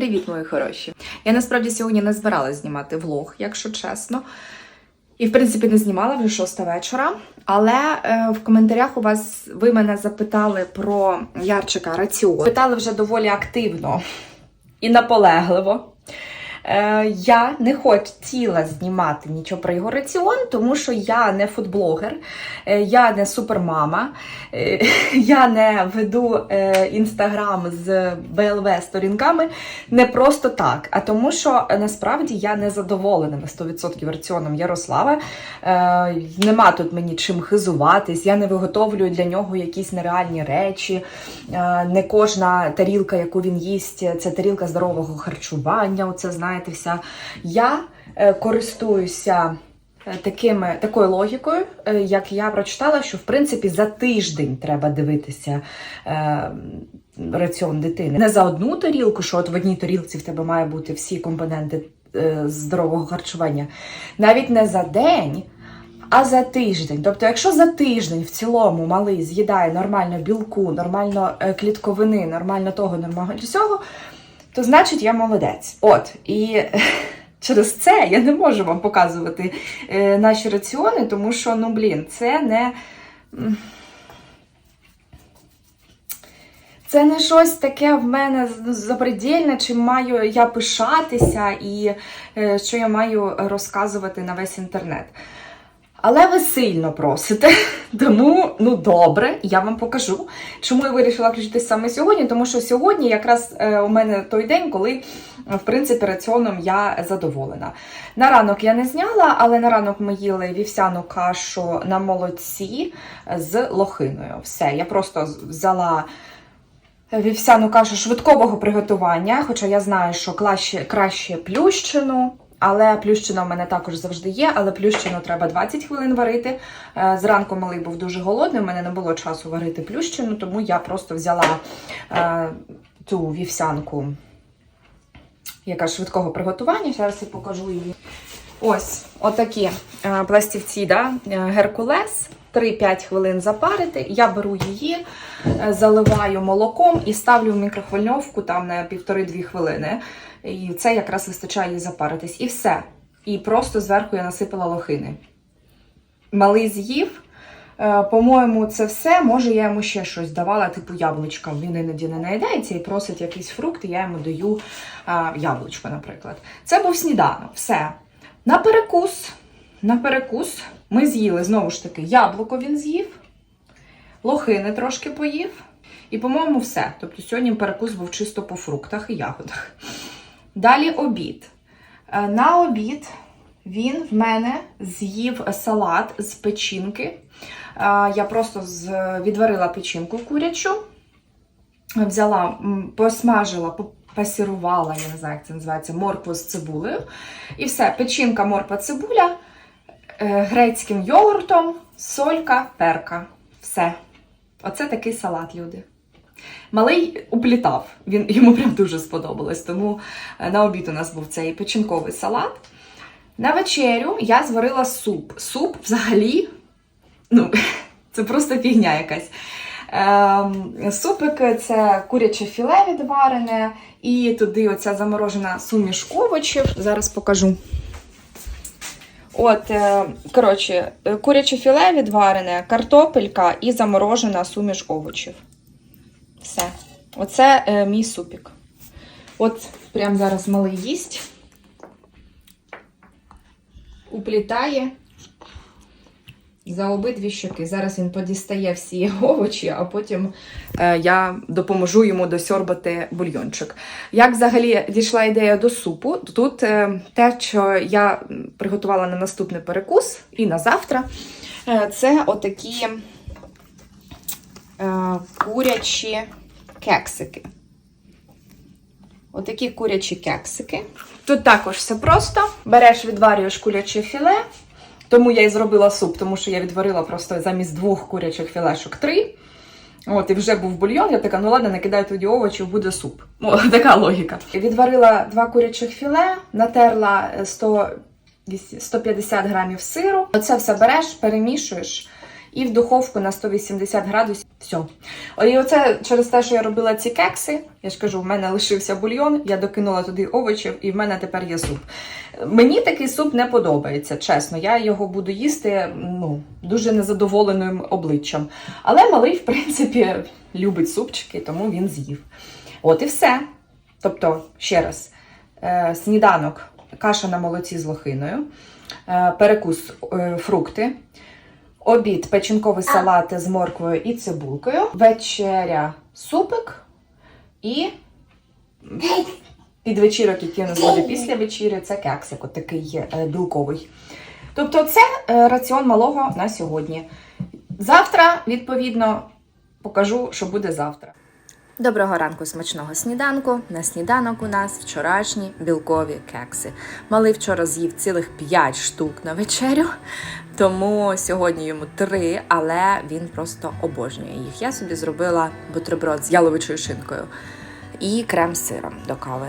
Привіт, мої хороші! Я насправді сьогодні не збиралась знімати влог, якщо чесно. І, в принципі, не знімала вже шоста вечора. Але е, в коментарях у вас ви мене запитали про Ярчика раціон. Питали вже доволі активно і наполегливо. Е, я не хотіла знімати нічого про його раціон, тому що я не фудблогер, е, я не супермама, е, я не веду інстаграм з БЛВ сторінками не просто так, а тому, що насправді я не задоволена на 100% раціоном Ярослава. Нема тут мені чим хизуватись, я не виготовлюю для нього якісь нереальні речі. Не кожна тарілка, яку він їсть, це тарілка здорового харчування. Оце знаєте, вся. Я е, користуюся е, такими, такою логікою, е, як я прочитала, що в принципі за тиждень треба дивитися е, раціон дитини. Не за одну тарілку, що от в одній тарілці в тебе має бути всі компоненти е, здорового харчування, навіть не за день. А за тиждень, тобто, якщо за тиждень в цілому малий з'їдає нормально білку, нормально клітковини, нормально того, нормально всього, то значить я молодець. От і через це я не можу вам показувати е, наші раціони, тому що, ну блін, це не. Це не щось таке в мене з- запредельне, чим маю я пишатися і е, що я маю розказувати на весь інтернет. Але ви сильно просите, тому ну добре, я вам покажу. Чому я вирішила включитись саме сьогодні? Тому що сьогодні якраз е, у мене той день, коли е, в принципі раціоном я задоволена. На ранок я не зняла, але на ранок ми їли вівсяну кашу на молоці з лохиною. Все, я просто взяла. Вівсяну кашу швидкого приготування, хоча я знаю, що краще, краще плющину, але плющина в мене також завжди є, але плющину треба 20 хвилин варити. Е, Зранку малий був дуже голодний, у мене не було часу варити плющину, тому я просто взяла е, цю вівсянку, яка швидкого приготування. Зараз я покажу її. Ось, отакі е, пластівці, да? е, Геркулес. 3-5 хвилин запарити. Я беру її, е, заливаю молоком і ставлю в мікрохвильовку там на 1,5-2 хвилини. І це якраз вистачає запаритись. І все. І просто зверху я насипала лохини. Малий з'їв. По-моєму, це все. Може, я йому ще щось давала, типу яблучка. Він іноді не наїдається і просить якийсь фрукт, і я йому даю яблучко, наприклад. Це був сніданок. Все. На перекус. На перекус ми з'їли знову ж таки яблуко він з'їв, лохини трошки поїв. І, по-моєму, все. Тобто сьогодні перекус був чисто по фруктах і ягодах. Далі обід. Е, На обід він в мене з'їв салат з печінки. Е, Я просто відварила печінку курячу, взяла, посмажила, по- пасірувала, я не знаю, як це називається, моркву з цибулею. І все, печінка, морква, цибуля, е, грецьким йогуртом, солька, перка. Все. Оце такий салат, люди. Малий уплітав, він йому прям дуже сподобалось. Тому е, на обід у нас був цей печінковий салат. На вечерю я зварила суп. Суп взагалі, ну, це просто фігня якась. Ем, супик це куряче філе відварене, і туди оця заморожена суміш овочів. Зараз покажу. От, е, коротше, е, куряче філе відварене, картопелька і заморожена суміш овочів. Все. Оце е, мій супік. От прямо зараз малий їсть. Уплітає за обидві щоки. Зараз він подістає всі овочі, а потім е, я допоможу йому досьорбати бульйончик. Як взагалі дійшла ідея до супу? Тут е, те, що я приготувала на наступний перекус і на завтра, е, це отакі курячі кексики. Отакі курячі кексики. Тут також все просто. Береш, відварюєш куряче філе. Тому я і зробила суп, тому що я відварила просто замість двох курячих філешок три. От, і вже був бульйон, я така, ну ладно, накидаю тоді овочів, буде суп. О, така логіка. Відварила два курячих філе, натерла 100, 150 грамів сиру. Оце все береш, перемішуєш і в духовку на 180 градусів. Все. І оце через те, що я робила ці кекси, я ж кажу, в мене лишився бульйон, я докинула туди овочів, і в мене тепер є суп. Мені такий суп не подобається, чесно. Я його буду їсти ну, дуже незадоволеним обличчям. Але малий, в принципі, любить супчики, тому він з'їв. От і все. Тобто, ще раз, е, сніданок, каша на молоці з лохиною, е, перекус е, фрукти, обід печінковий салат з морквою і цибулкою, вечеря супик і підвечірок, який у нас буде після вечері, це кексик, такий е, білковий. Тобто, це е, раціон малого на сьогодні. Завтра, відповідно, покажу, що буде завтра. Доброго ранку, смачного сніданку. На сніданок у нас вчорашні білкові кекси. Малий вчора з'їв цілих 5 штук на вечерю, тому сьогодні йому 3, але він просто обожнює їх. Я собі зробила бутерброд з яловичою шинкою і крем з сиром до кави.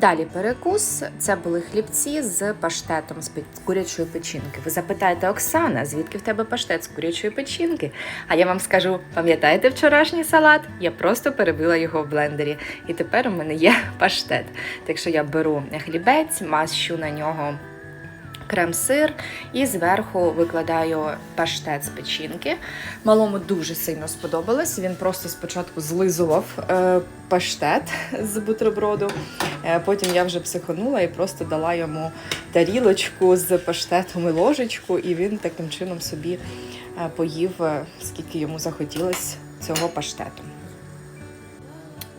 Далі перекус це були хлібці з паштетом з курячої печінки. Ви запитаєте, Оксана, звідки в тебе паштет з курячої печінки? А я вам скажу: пам'ятаєте вчорашній салат? Я просто перебила його в блендері, і тепер у мене є паштет. Так що я беру хлібець, мащу на нього крем-сир і зверху викладаю паштет з печінки. Малому дуже сильно сподобалось. Він просто спочатку злизував е, паштет з бутерброду. Е, потім я вже психанула і просто дала йому тарілочку з паштетом і ложечку, і він таким чином собі е, поїв, скільки йому захотілось цього паштету.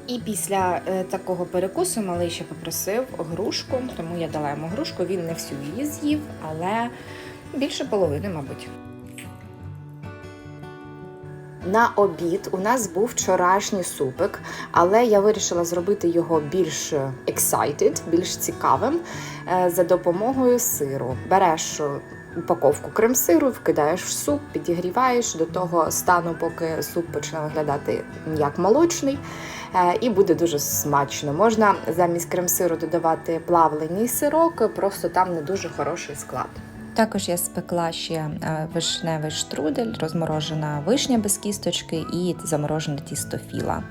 І після е, такого перекусу малий ще попросив грушку, тому я дала йому грушку. Він не всю її з'їв, але більше половини, мабуть. На обід у нас був вчорашній супик, але я вирішила зробити його більш excited, більш цікавим е, за допомогою сиру. Береш упаковку крем-сиру, вкидаєш в суп, підігріваєш до того стану, поки суп почне виглядати як молочний. Е, І буде дуже смачно. Можна замість крем-сиру додавати плавлений сирок, просто там не дуже хороший склад. Також я спекла ще е, вишневий штрудель, розморожена вишня без кісточки і заморожене тісто філа.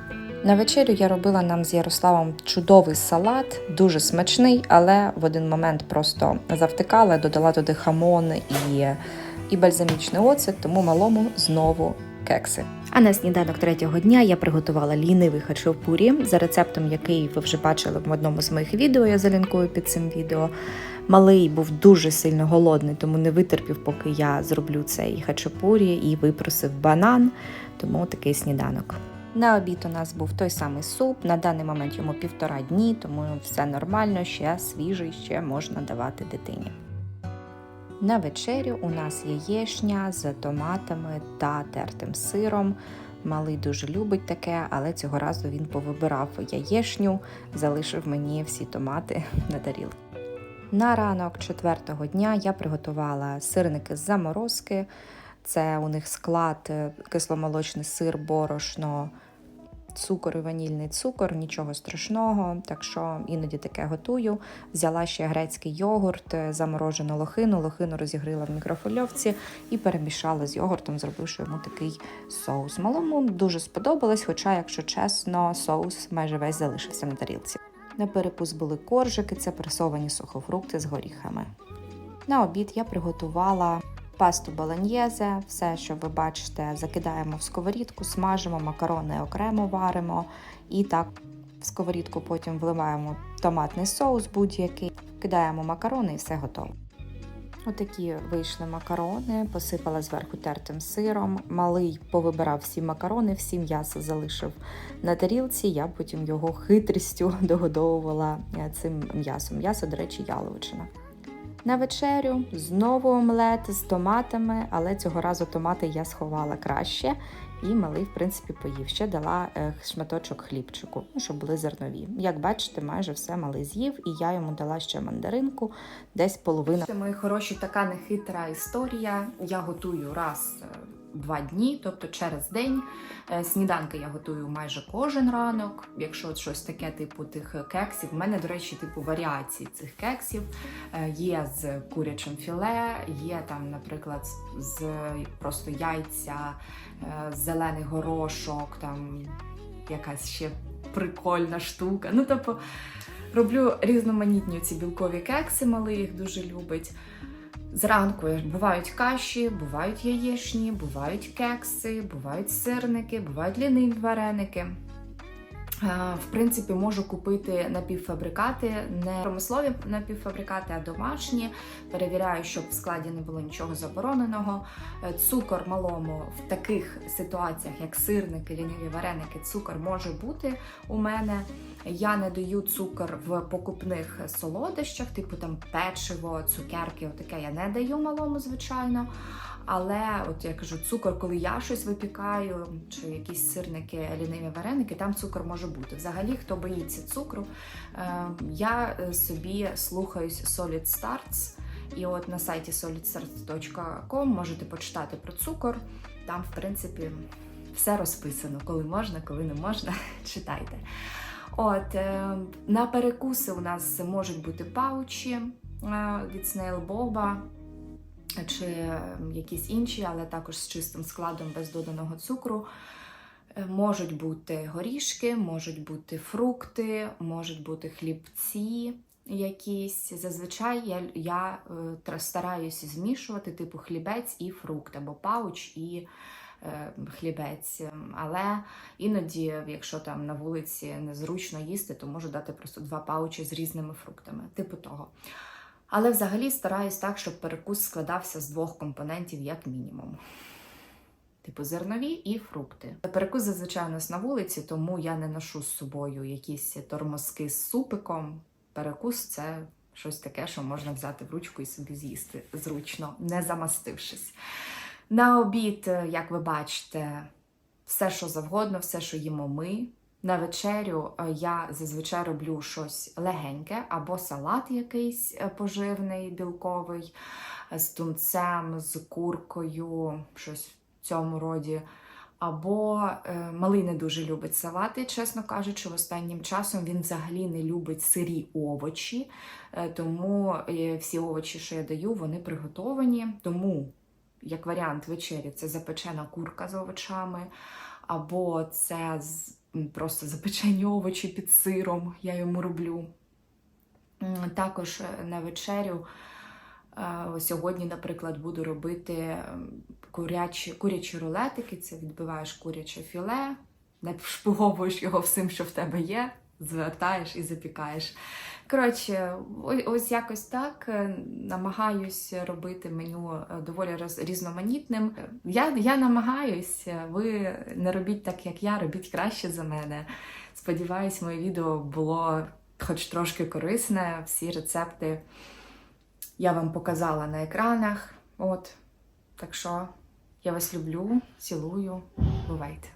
На вечерю я робила нам з Ярославом чудовий салат, дуже смачний, але в один момент просто завтикала, додала туди хамон і, і бальзамічний оцет, тому малому знову кекси. А на сніданок третього дня я приготувала лінивий хачапурі за рецептом, який ви вже бачили в одному з моїх відео. Я залінкую під цим відео. Малий був дуже сильно голодний, тому не витерпів, поки я зроблю цей хачапурі і випросив банан. Тому такий сніданок. На обід у нас був той самий суп. На даний момент йому півтора дні, тому все нормально, ще свіжий, ще можна давати дитині. На вечерю у нас яєшня з томатами та тертим сиром. Малий дуже любить таке, але цього разу він повибирав яєшню, залишив мені всі томати на тарілці. На ранок четвертого дня я приготувала сирники з заморозки. Це у них склад е, кисломолочний сир, борошно, цукор і ванільний цукор, нічого страшного. Так що іноді таке готую. Взяла ще грецький йогурт, е, заморожену лохину, лохину розігріла в мікрофольовці і перемішала з йогуртом, зробивши йому такий соус. Малому дуже сподобалось, хоча, якщо чесно, соус майже весь залишився на тарілці. На перекус були коржики, це пресовані сухофрукти з горіхами. На обід я приготувала пасту болоньєзе, все, що ви бачите, закидаємо в сковорідку, смажимо, макарони окремо варимо і так в сковорідку потім вливаємо томатний соус будь-який, кидаємо макарони і все готово. Отакі вийшли макарони, посипала зверху тертим сиром. Малий повибирав всі макарони, всі м'ясо залишив на тарілці. Я потім його хитрістю догодовувала е, цим м'ясом. М'ясо, до речі, яловичина. На вечерю знову омлет з томатами, але цього разу томати я сховала краще. І малий, в принципі, поїв. Ще дала е, шматочок хлібчику, ну, щоб були зернові. Як бачите, майже все малий з'їв, і я йому дала ще мандаринку, десь половина. Це мої хороші, така нехитра історія. Я готую раз е, два дні, тобто через день. Е, Сніданки я готую майже кожен ранок. Якщо от щось таке, типу тих кексів. У мене, до речі, типу варіації цих кексів. Е, Є з курячим філе, є там, наприклад, з- з просто яйця, е, зелений горошок, там якась ще прикольна штука. Ну, тобто, роблю різноманітні ці білкові кекси, малий їх дуже любить. Зранку бувають каші, бувають яєчні, бувають кекси, бувають сирники, бувають ліниві вареники. Е, В принципі, можу купити напівфабрикати, не промислові напівфабрикати, а домашні. Перевіряю, щоб в складі не було нічого забороненого. Е, Цукор малому в таких ситуаціях, як сирники, ліниві вареники, цукор може бути у мене. Я не даю цукор в покупних солодощах, типу там печиво, цукерки, отаке я не даю малому, звичайно. Але от я кажу, цукор, коли я щось випікаю, чи якісь сирники, ліниві вареники, там цукор може бути. Взагалі, хто боїться цукру, е, я е, собі слухаюсь Solid Starts. І от на сайті solidstarts.com можете почитати про цукор. Там, в принципі, все розписано, коли можна, коли не можна. Читайте. От е, на перекуси у нас можуть бути паучі від Snail Boba чи е, якісь інші, але також з чистим складом без доданого цукру. Е, Можуть бути горішки, можуть бути фрукти, можуть бути хлібці якісь. Зазвичай я, я е, стараюся змішувати типу хлібець і фрукт, або пауч і е, хлібець. Ем, Але іноді, якщо там на вулиці незручно їсти, то можу дати просто два паучі з різними фруктами, типу того. Але взагалі стараюсь так, щоб перекус складався з двох компонентів, як мінімум. Типу зернові і фрукти. Перекус зазвичай у нас на вулиці, тому я не ношу з собою якісь тормозки з супиком. Перекус це щось таке, що можна взяти в ручку і собі з'їсти зручно, не замастившись. На обід, е, як ви бачите, все, що завгодно, все, що їмо ми. На вечерю е, я зазвичай роблю щось легеньке, або салат якийсь е, поживний, білковий, е, з тунцем, з куркою, щось в цьому роді. Або е, малий не дуже любить салати, чесно кажучи, останнім часом він взагалі не любить сирі овочі, е, тому е, всі овочі, що я даю, вони приготовані. Тому, як варіант вечері, це запечена курка з овочами, або це з- просто запечені овочі під сиром, я йому роблю. Також е, на вечерю е, сьогодні, наприклад, буду робити курячі, курячі рулетики. Це відбиваєш куряче філе, нашпиговуєш його всім, що в тебе є, звертаєш і запікаєш. Коротше, ось якось так е, намагаюсь робити меню е, доволі роз- різноманітним. Я, я намагаюсь, е, ви не робіть так, як я, робіть краще за мене. Сподіваюсь, моє відео було хоч трошки корисне. Всі рецепти я вам показала на екранах. От. Так що я вас люблю, цілую, бувайте.